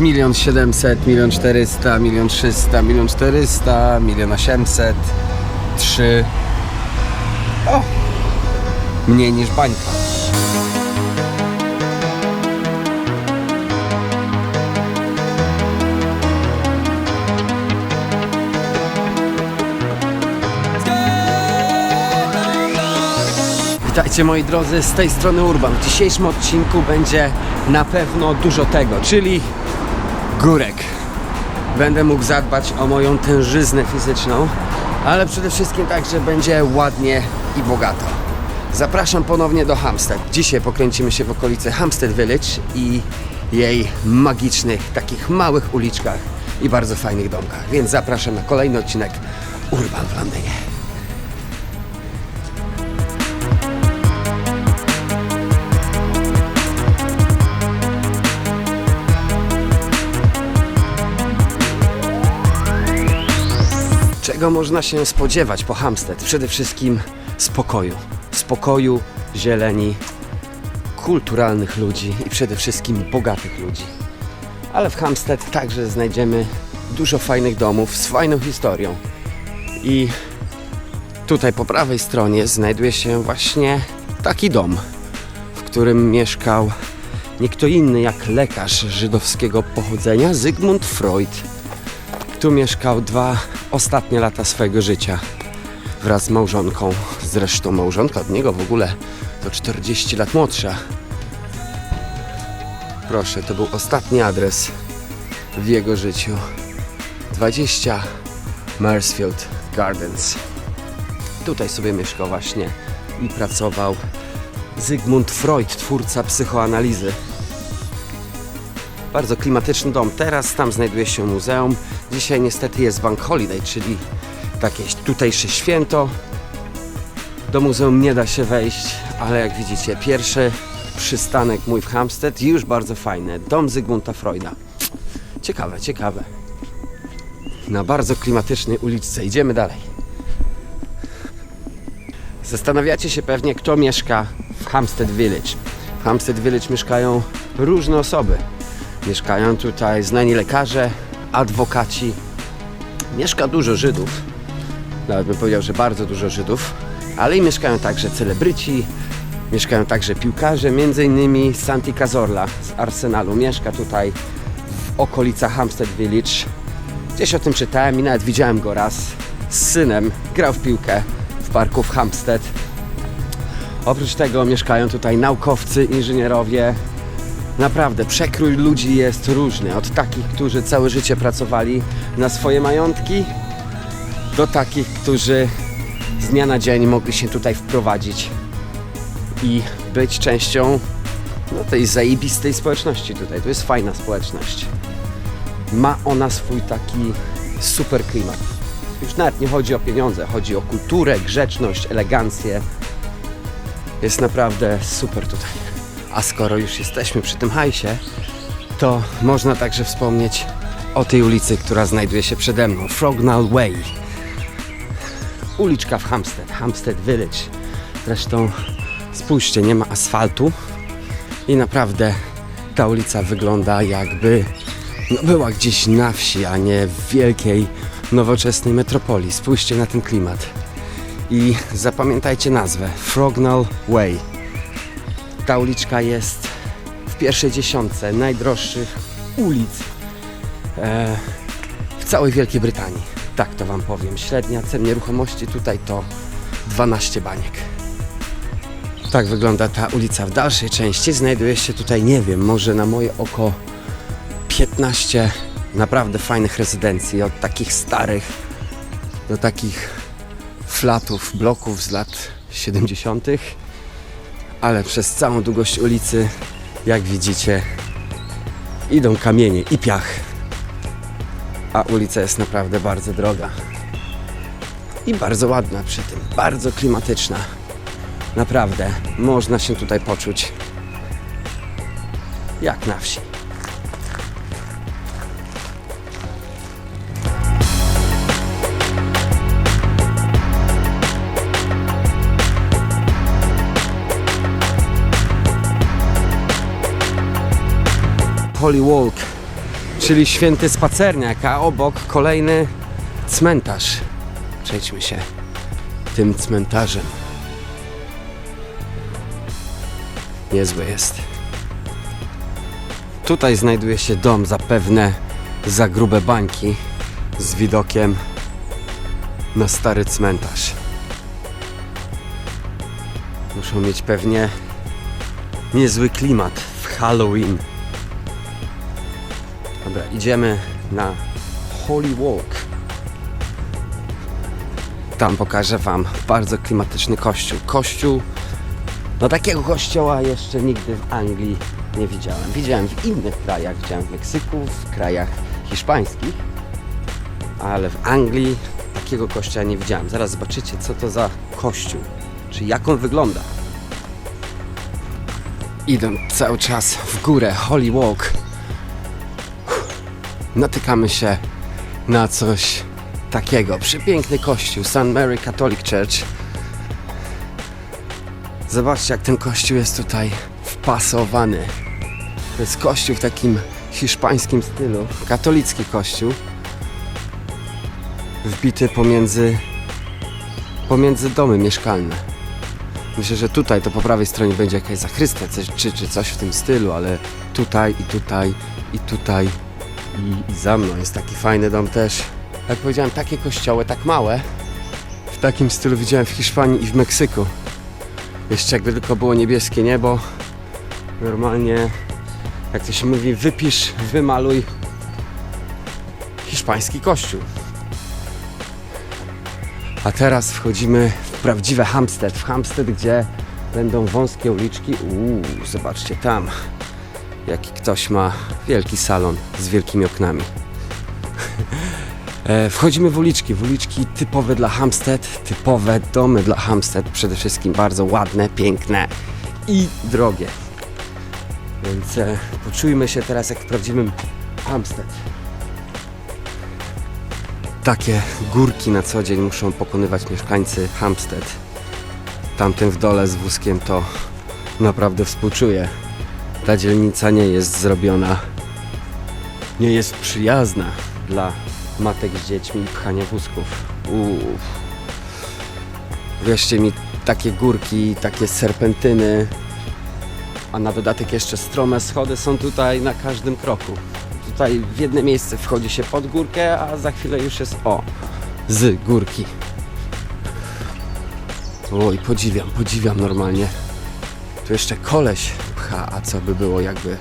milion siedemset, milion czterysta, milion trzysta, milion czterysta, milion osiemset, trzy. O! Mniej niż bańka. Witajcie moi drodzy, z tej strony Urban. W dzisiejszym odcinku będzie na pewno dużo tego, czyli górek. Będę mógł zadbać o moją tężyznę fizyczną, ale przede wszystkim także będzie ładnie i bogato. Zapraszam ponownie do Hampstead. Dzisiaj pokręcimy się w okolicy Hampstead Village i jej magicznych, takich małych uliczkach i bardzo fajnych domkach. Więc zapraszam na kolejny odcinek Urban w Londynie. Czego można się spodziewać po Hampstead? Przede wszystkim spokoju. Spokoju, zieleni, kulturalnych ludzi i przede wszystkim bogatych ludzi. Ale w Hampstead także znajdziemy dużo fajnych domów z fajną historią. I tutaj po prawej stronie znajduje się właśnie taki dom, w którym mieszkał nie kto inny jak lekarz żydowskiego pochodzenia Zygmunt Freud. Tu mieszkał dwa ostatnie lata swojego życia wraz z małżonką. Zresztą małżonka od niego w ogóle to 40 lat młodsza. Proszę, to był ostatni adres w jego życiu. 20 Marsfield Gardens. Tutaj sobie mieszkał właśnie i pracował Zygmunt Freud, twórca psychoanalizy. Bardzo klimatyczny dom. Teraz tam znajduje się muzeum. Dzisiaj niestety jest Bank Holiday, czyli takie tutejsze święto. Do muzeum nie da się wejść, ale jak widzicie, pierwszy przystanek mój w Hampstead już bardzo fajny. Dom Zygmunta Freuda. Ciekawe, ciekawe. Na bardzo klimatycznej uliczce. Idziemy dalej. Zastanawiacie się pewnie, kto mieszka w Hampstead Village. W Hampstead Village mieszkają różne osoby. Mieszkają tutaj znani lekarze, adwokaci. Mieszka dużo Żydów. Nawet bym powiedział, że bardzo dużo Żydów. Ale i mieszkają także celebryci, mieszkają także piłkarze, między innymi Santi Cazorla z Arsenalu. Mieszka tutaj w okolicach Hampstead Village. Gdzieś o tym czytałem i nawet widziałem go raz z synem. Grał w piłkę w parku w Hampstead. Oprócz tego mieszkają tutaj naukowcy, inżynierowie, Naprawdę, przekrój ludzi jest różny. Od takich, którzy całe życie pracowali na swoje majątki, do takich, którzy z dnia na dzień mogli się tutaj wprowadzić i być częścią no, tej zajebistej społeczności tutaj. To jest fajna społeczność. Ma ona swój taki super klimat. Już nawet nie chodzi o pieniądze, chodzi o kulturę, grzeczność, elegancję. Jest naprawdę super tutaj. A skoro już jesteśmy przy tym hajsie, to można także wspomnieć o tej ulicy, która znajduje się przede mną. Frognall Way. Uliczka w Hampstead, Hampstead Village. Zresztą spójrzcie, nie ma asfaltu i naprawdę ta ulica wygląda jakby no, była gdzieś na wsi, a nie w wielkiej, nowoczesnej metropolii. Spójrzcie na ten klimat. I zapamiętajcie nazwę Frognall Way. Ta uliczka jest w pierwszej dziesiątce najdroższych ulic e, w całej Wielkiej Brytanii. Tak to Wam powiem. Średnia cen nieruchomości tutaj to 12 baniek. Tak wygląda ta ulica w dalszej części. Znajduje się tutaj, nie wiem, może na moje oko 15 naprawdę fajnych rezydencji. Od takich starych do takich flatów, bloków z lat 70 ale przez całą długość ulicy, jak widzicie, idą kamienie i piach. A ulica jest naprawdę bardzo droga. I bardzo ładna przy tym, bardzo klimatyczna. Naprawdę, można się tutaj poczuć jak na wsi. Holy Walk czyli święty spacerniak, a obok kolejny cmentarz. Przejdźmy się tym cmentarzem. Niezły jest. Tutaj znajduje się dom, zapewne za grube bańki z widokiem na stary cmentarz. Muszą mieć pewnie niezły klimat w Halloween. Dobra, idziemy na Holy Walk. Tam pokażę Wam bardzo klimatyczny kościół. Kościół, no takiego kościoła jeszcze nigdy w Anglii nie widziałem. Widziałem w innych krajach, widziałem w Meksyku, w krajach hiszpańskich, ale w Anglii takiego kościoła nie widziałem. Zaraz zobaczycie, co to za kościół, czy jak on wygląda. Idę cały czas w górę, Holy Walk. Natykamy się na coś takiego. Przepiękny kościół, St. Mary Catholic Church. Zobaczcie, jak ten kościół jest tutaj wpasowany. To jest kościół w takim hiszpańskim stylu, katolicki kościół. Wbity pomiędzy, pomiędzy domy mieszkalne. Myślę, że tutaj to po prawej stronie będzie jakaś zachrystia czy, czy coś w tym stylu, ale tutaj i tutaj i tutaj i, za mną jest taki fajny dom też. Jak powiedziałem, takie kościoły, tak małe, w takim stylu widziałem w Hiszpanii i w Meksyku. Jeszcze jakby tylko było niebieskie niebo, normalnie, jak to się mówi, wypisz, wymaluj hiszpański kościół. A teraz wchodzimy w prawdziwe Hampstead. W Hampstead, gdzie będą wąskie uliczki. Uuu, zobaczcie tam, jaki ktoś ma wielki salon z wielkimi oknami. E, Wchodzimy w uliczki, w uliczki typowe dla Hampstead, typowe domy dla Hampstead, przede wszystkim bardzo ładne, piękne i drogie. Więc e, poczujmy się teraz jak w prawdziwym Hampstead. Takie górki na co dzień muszą pokonywać mieszkańcy Hampstead. Tamten w dole z wózkiem to naprawdę współczuję. Ta dzielnica nie jest zrobiona, nie jest przyjazna dla matek z dziećmi i pchania wózków. Uff. Wierzcie mi, takie górki, takie serpentyny, a na dodatek jeszcze strome schody są tutaj na każdym kroku. Tutaj w jedno miejsce wchodzi się pod górkę, a za chwilę już jest o, z górki. Oj, podziwiam, podziwiam normalnie. Tu jeszcze koleś a co by było jakby,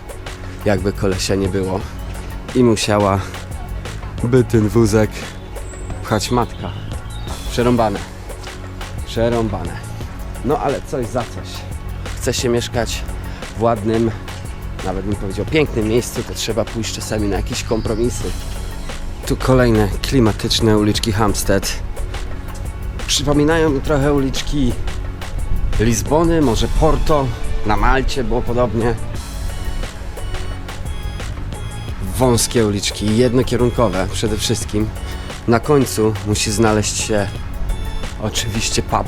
jakby kolesia nie było. I musiała by ten wózek pchać matka. Przerąbane. Przerąbane. No ale coś za coś. Chce się mieszkać w ładnym, nawet bym powiedział pięknym miejscu, to trzeba pójść czasami na jakieś kompromisy. Tu kolejne klimatyczne uliczki Hampstead. Przypominają mi trochę uliczki Lizbony, może Porto, na Malcie było podobnie. Wąskie uliczki, jednokierunkowe przede wszystkim. Na końcu musi znaleźć się oczywiście pub.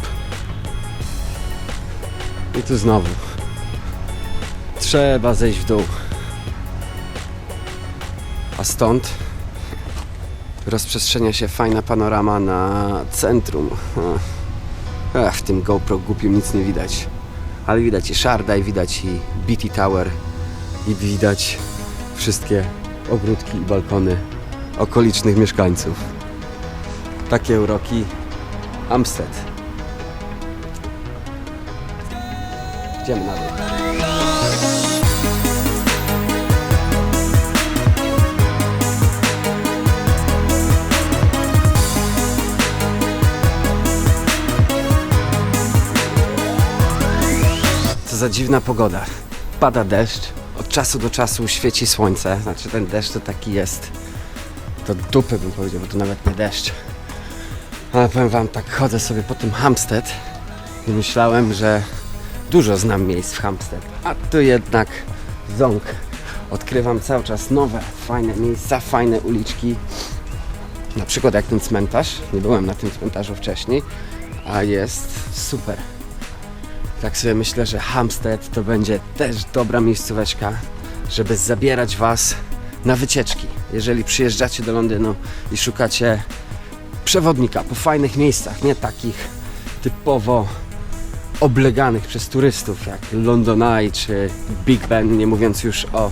I tu znowu trzeba zejść w dół. A stąd rozprzestrzenia się fajna panorama na centrum. Ech, w tym GoPro głupim nic nie widać. Ale widać i Shardaj, widać i BT Tower i widać wszystkie ogródki i balkony okolicznych mieszkańców. Takie uroki Amstead. Idziemy na dół. Za dziwna pogoda. Pada deszcz, od czasu do czasu świeci słońce, znaczy ten deszcz to taki jest. To dupy bym powiedział, bo to nawet nie deszcz. Ale powiem wam, tak chodzę sobie po tym Hampstead i myślałem, że dużo znam miejsc w Hampstead, a tu jednak ząg. Odkrywam cały czas nowe, fajne miejsca, fajne uliczki. Na przykład jak ten cmentarz. Nie byłem na tym cmentarzu wcześniej, a jest super. Tak sobie myślę, że Hampstead to będzie też dobra miejscóweczka, żeby zabierać Was na wycieczki. Jeżeli przyjeżdżacie do Londynu i szukacie przewodnika po fajnych miejscach, nie takich typowo obleganych przez turystów jak London Eye czy Big Ben, nie mówiąc już o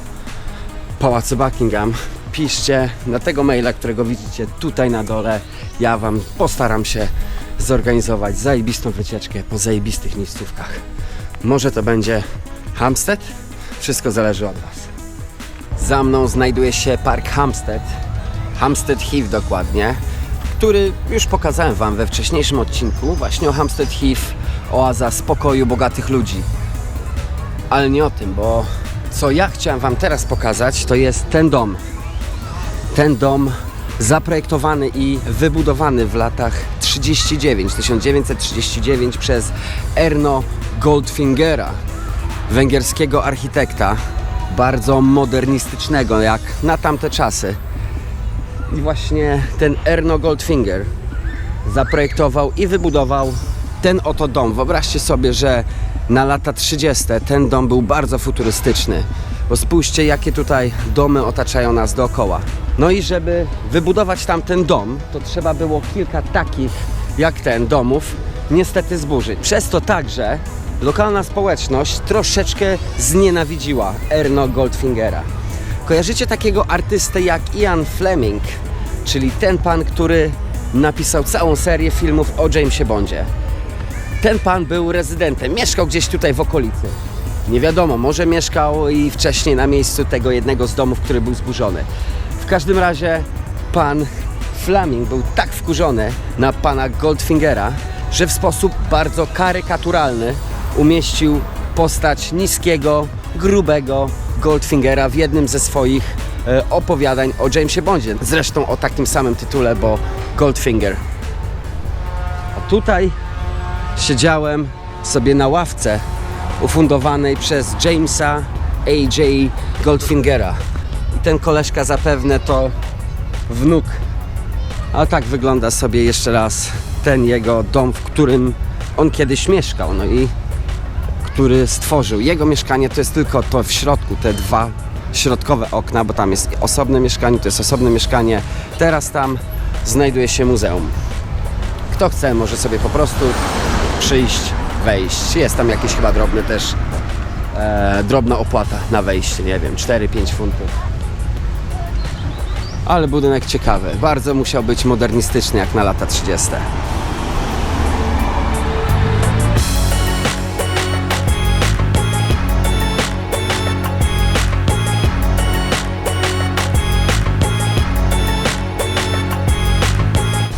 Pałacu Buckingham, piszcie na tego maila, którego widzicie tutaj na dole. Ja Wam postaram się zorganizować zajebistą wycieczkę po zajebistych miejscówkach. Może to będzie Hampstead? Wszystko zależy od Was. Za mną znajduje się Park Hampstead, Hampstead Heath dokładnie, który już pokazałem Wam we wcześniejszym odcinku, właśnie o Hampstead Heath, oaza spokoju bogatych ludzi. Ale nie o tym, bo co ja chciałem Wam teraz pokazać, to jest ten dom. Ten dom zaprojektowany i wybudowany w latach 39, 1939 przez Erno Goldfingera, węgierskiego architekta, bardzo modernistycznego jak na tamte czasy. I właśnie ten Erno Goldfinger zaprojektował i wybudował ten oto dom. Wyobraźcie sobie, że na lata 30. ten dom był bardzo futurystyczny. Bo spójrzcie, jakie tutaj domy otaczają nas dookoła. No i żeby wybudować tamten dom, to trzeba było kilka takich jak ten domów niestety zburzyć. Przez to także lokalna społeczność troszeczkę znienawidziła Erno Goldfingera. Kojarzycie takiego artystę jak Ian Fleming, czyli ten pan, który napisał całą serię filmów o Jamesie Bondzie. Ten pan był rezydentem, mieszkał gdzieś tutaj w okolicy. Nie wiadomo, może mieszkał i wcześniej na miejscu tego jednego z domów, który był zburzony. W każdym razie pan Fleming był tak wkurzony na pana Goldfingera, że w sposób bardzo karykaturalny umieścił postać niskiego, grubego Goldfingera w jednym ze swoich e, opowiadań o Jamesie Bondzie. Zresztą o takim samym tytule, bo Goldfinger. A tutaj siedziałem sobie na ławce ufundowanej przez Jamesa A.J. Goldfingera. I ten koleżka zapewne to wnuk. A tak wygląda sobie jeszcze raz ten jego dom, w którym on kiedyś mieszkał. No i który stworzył. Jego mieszkanie to jest tylko to w środku, te dwa środkowe okna, bo tam jest osobne mieszkanie, to jest osobne mieszkanie. Teraz tam znajduje się muzeum. Kto chce, może sobie po prostu przyjść, wejść. Jest tam jakieś chyba drobne też, e, drobna opłata na wejście, nie wiem, 4-5 funtów. Ale budynek ciekawy. Bardzo musiał być modernistyczny jak na lata 30.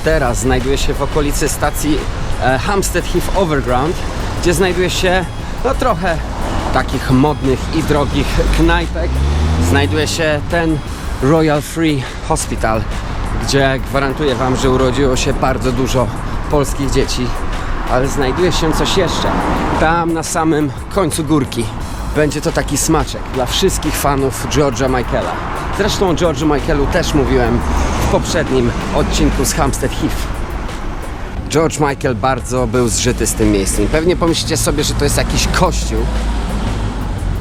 Teraz znajduję się w okolicy stacji Hampstead Heath Overground, gdzie znajduje się no trochę takich modnych i drogich knajpek. Znajduje się ten Royal Free Hospital, gdzie gwarantuję Wam, że urodziło się bardzo dużo polskich dzieci. Ale znajduje się coś jeszcze. Tam na samym końcu górki będzie to taki smaczek dla wszystkich fanów George'a Michaela. Zresztą o George'u Michaelu też mówiłem w poprzednim odcinku z Hampstead Heath. George Michael bardzo był zżyty z tym miejscem. Pewnie pomyślicie sobie, że to jest jakiś kościół.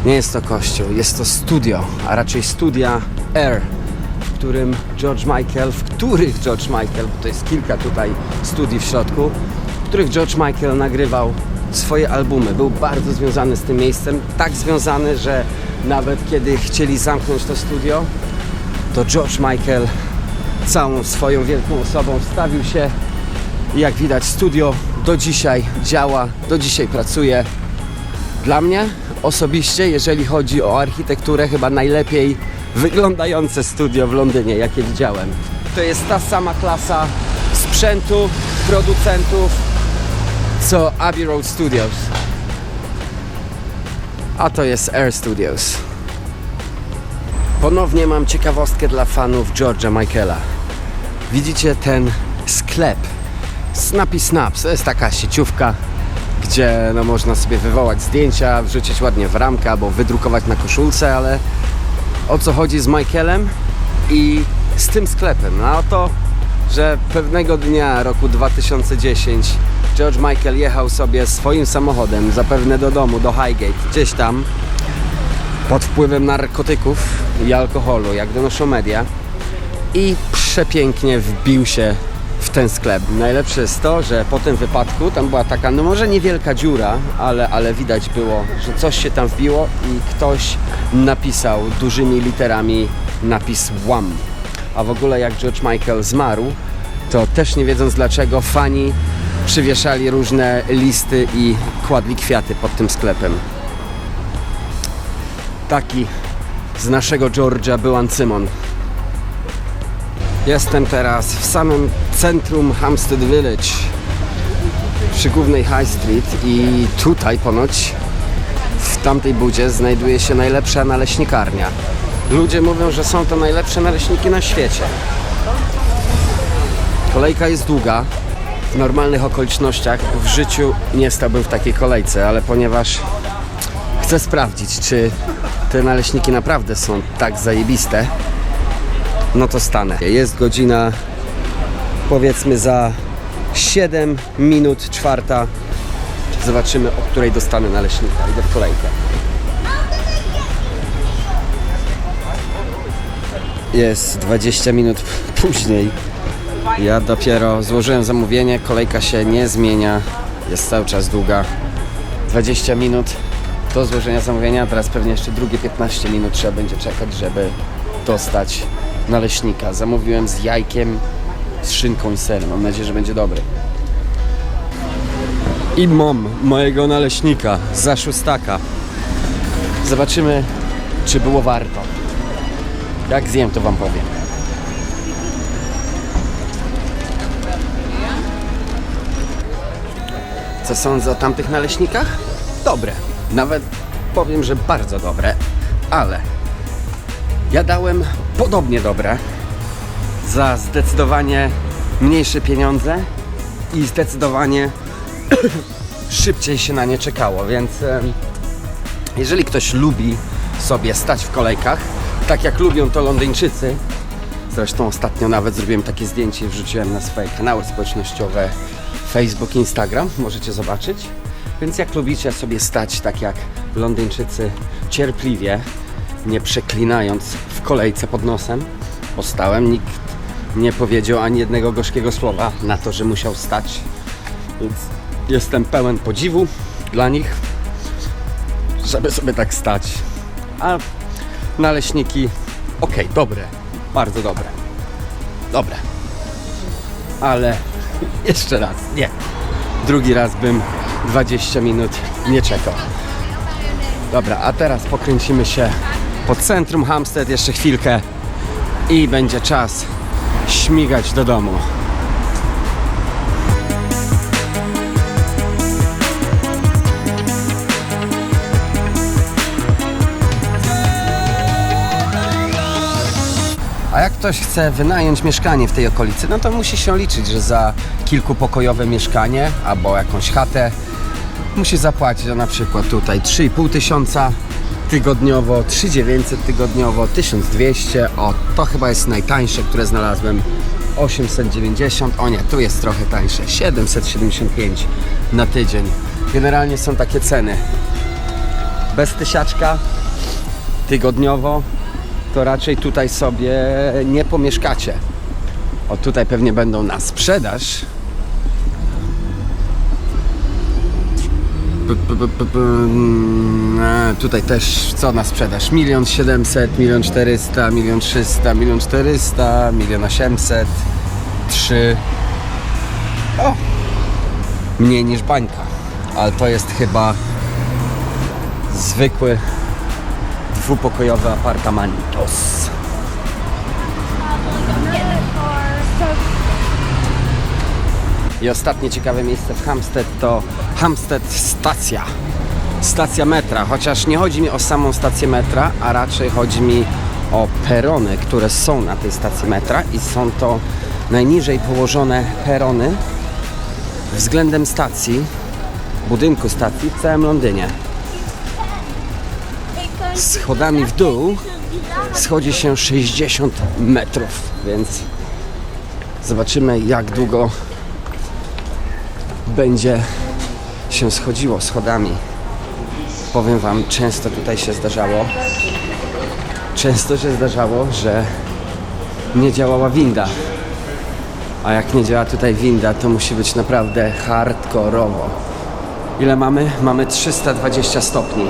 Nie jest to kościół, jest to studio, a raczej studia Air, w którym George Michael, w których George Michael, bo to jest kilka tutaj studii w środku, w których George Michael nagrywał swoje albumy. Był bardzo związany z tym miejscem, tak związany, że nawet kiedy chcieli zamknąć to studio, to George Michael całą swoją wielką osobą wstawił się jak widać studio do dzisiaj działa, do dzisiaj pracuje. Dla mnie osobiście, jeżeli chodzi o architekturę, chyba najlepiej wyglądające studio w Londynie, jakie widziałem. To jest ta sama klasa sprzętu, producentów, co Abbey Road Studios. A to jest Air Studios. Ponownie mam ciekawostkę dla fanów George'a Michaela. Widzicie ten sklep Snappy Snaps. To jest taka sieciówka, gdzie no, można sobie wywołać zdjęcia, wrzucić ładnie w ramkę albo wydrukować na koszulce, ale o co chodzi z Michaelem i z tym sklepem? No to, że pewnego dnia roku 2010 George Michael jechał sobie swoim samochodem, zapewne do domu, do Highgate, gdzieś tam pod wpływem narkotyków i alkoholu, jak donoszą media. I przepięknie wbił się w ten sklep. Najlepsze jest to, że po tym wypadku tam była taka, no może niewielka dziura, ale, ale widać było, że coś się tam wbiło i ktoś napisał dużymi literami napis WAM. A w ogóle jak George Michael zmarł, to też nie wiedząc dlaczego fani przywieszali różne listy i kładli kwiaty pod tym sklepem. Taki z naszego Georgia był Ancymon. Jestem teraz w samym centrum Hampstead Village przy głównej High Street i tutaj ponoć w tamtej budzie znajduje się najlepsza naleśnikarnia. Ludzie mówią, że są to najlepsze naleśniki na świecie. Kolejka jest długa. W normalnych okolicznościach w życiu nie stałbym w takiej kolejce, ale ponieważ chcę sprawdzić, czy te naleśniki naprawdę są tak zajebiste, no to stanę. Jest godzina powiedzmy za 7 minut czwarta. Zobaczymy, o której dostanę naleśnika. Idę w kolejkę. Jest 20 minut później. Ja dopiero złożyłem zamówienie, kolejka się nie zmienia, jest cały czas długa. 20 minut do złożenia zamówienia, teraz pewnie jeszcze drugie 15 minut trzeba będzie czekać, żeby dostać naleśnika. Zamówiłem z jajkiem, z szynką i serem. Mam nadzieję, że będzie dobry. I mam mojego naleśnika za szóstaka. Zobaczymy, czy było warto. Jak zjem, to wam powiem. Co sądzę o tamtych naleśnikach? Dobre. Nawet powiem, że bardzo dobre. Ale ja dałem podobnie dobre za zdecydowanie mniejsze pieniądze i zdecydowanie szybciej się na nie czekało, więc jeżeli ktoś lubi sobie stać w kolejkach, tak jak lubią to Londyńczycy, zresztą ostatnio nawet zrobiłem takie zdjęcie i wrzuciłem na swoje kanały społecznościowe Facebook, Instagram, możecie zobaczyć. Więc jak lubicie sobie stać tak jak Londyńczycy cierpliwie, nie przeklinając w kolejce pod nosem, postałem, nikt nie powiedział ani jednego gorzkiego słowa na to, że musiał stać. Więc jestem pełen podziwu dla nich, żeby sobie tak stać. A naleśniki, okej, dobre, bardzo dobre. Dobre. Ale jeszcze raz, nie. Drugi raz bym 20 minut nie czekał. Dobra, a teraz pokręcimy się po centrum Hampstead jeszcze chwilkę i będzie czas śmigać do domu. A jak ktoś chce wynająć mieszkanie w tej okolicy, no to musi się liczyć, że za kilkupokojowe mieszkanie albo jakąś chatę musi zapłacić na przykład tutaj 3,5 tysiąca tygodniowo, 3900 tygodniowo, 1200, o to chyba jest najtańsze, które znalazłem 890, o nie, tu jest trochę tańsze, 775 na tydzień. Generalnie są takie ceny. Bez tysiaczka tygodniowo to raczej tutaj sobie nie pomieszkacie. O tutaj pewnie będą na sprzedaż. Tutaj też co na sprzedaż? Milion siedemset, milion czterysta, milion trzysta, milion czterysta, milion osiemset, trzy. O! Mniej niż bańka. Ale to jest chyba zwykły dwupokojowy apartamentos. I ostatnie ciekawe miejsce w Hampstead to Hampstead Stacja. Stacja metra, chociaż nie chodzi mi o samą stację metra, a raczej chodzi mi o perony, które są na tej stacji metra i są to najniżej położone perony względem stacji, budynku stacji w całym Londynie. Schodami w dół schodzi się 60 metrów, więc zobaczymy jak długo będzie się schodziło schodami. Powiem Wam, często tutaj się zdarzało, często się zdarzało, że nie działała winda. A jak nie działa tutaj winda, to musi być naprawdę hardkorowo. Ile mamy? Mamy 320 stopni.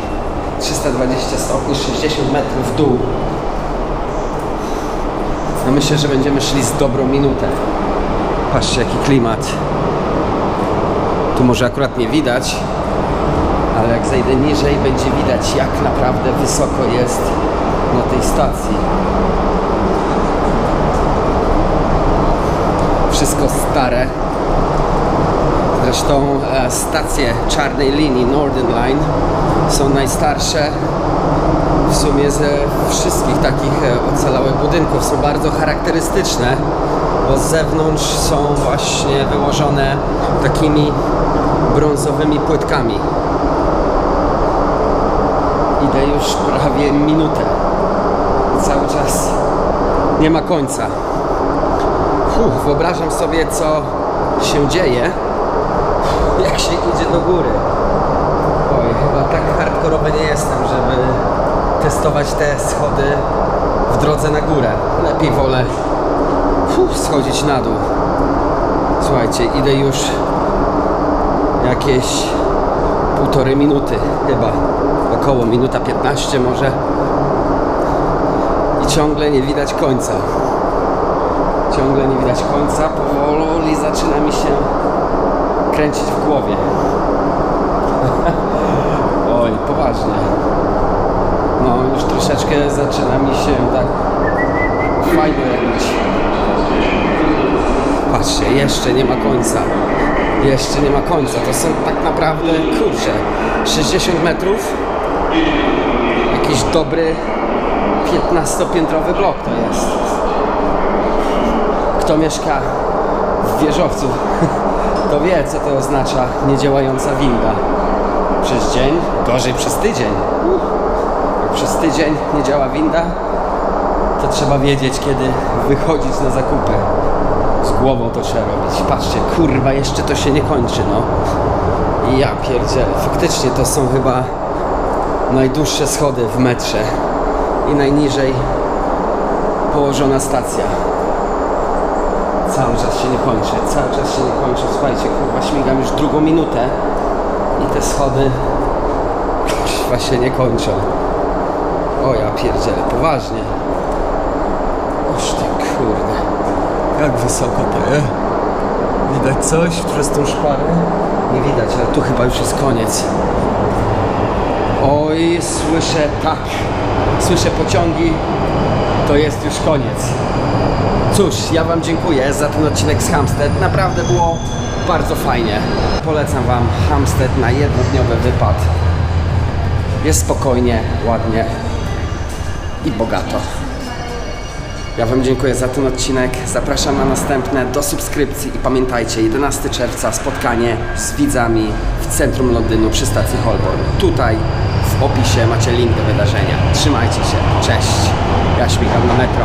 320 stopni, 60 metrów w dół. No myślę, że będziemy szli z dobrą minutę. Patrzcie, jaki klimat. Tu może akurat nie widać, ale jak zejdę niżej, będzie widać, jak naprawdę wysoko jest na tej stacji. Wszystko stare. Zresztą e, stacje czarnej linii Northern Line są najstarsze w sumie ze wszystkich takich e, ocalałych budynków. Są bardzo charakterystyczne, bo z zewnątrz są właśnie wyłożone takimi brązowymi płytkami. Idę już prawie minutę. Cały czas nie ma końca. Fuh, wyobrażam sobie, co się dzieje, jak się idzie do góry. Oj, chyba tak hardkorowy nie jestem, żeby testować te schody w drodze na górę. Lepiej wolę fuh, schodzić na dół. Słuchajcie, idę już jakieś półtorej minuty chyba. Około minuta 15 może. I ciągle nie widać końca. Ciągle nie widać końca. Powoli zaczyna mi się kręcić w głowie. Oj, poważnie. No, już troszeczkę zaczyna mi się tak fajnie robić. Patrzcie, jeszcze nie ma końca. Jeszcze nie ma końca. To są tak naprawdę, kurczę, 60 metrów. Jakiś dobry 15-piętrowy blok to jest. Kto mieszka w wieżowcu, to wie, co to oznacza niedziałająca winda. Przez dzień, gorzej przez tydzień. Jak przez tydzień nie działa winda, to trzeba wiedzieć, kiedy wychodzić na zakupy. Z głową to trzeba robić. Patrzcie, kurwa, jeszcze to się nie kończy, no. I ja pierdzielę. Faktycznie to są chyba najdłuższe schody w metrze. I najniżej położona stacja. Cały czas się nie kończy, cały czas się nie kończy. Słuchajcie, kurwa, śmigam już drugą minutę i te schody kurwa się nie kończą. O ja pierdzielę, poważnie. Oż ty kurde. Jak wysoko to jest? Widać coś przez tą szparę? Nie widać, ale tu chyba już jest koniec. Oj, słyszę tak. Słyszę pociągi. To jest już koniec. Cóż, ja Wam dziękuję za ten odcinek z Hampstead. Naprawdę było bardzo fajnie. Polecam Wam Hampstead na jednodniowy wypad. Jest spokojnie, ładnie i bogato. Ja Wam dziękuję za ten odcinek. Zapraszam na następne do subskrypcji i pamiętajcie, 11 czerwca spotkanie z widzami w centrum Londynu przy stacji Holborn. Tutaj w opisie macie link do wydarzenia. Trzymajcie się. Cześć. Ja śmigam na metro.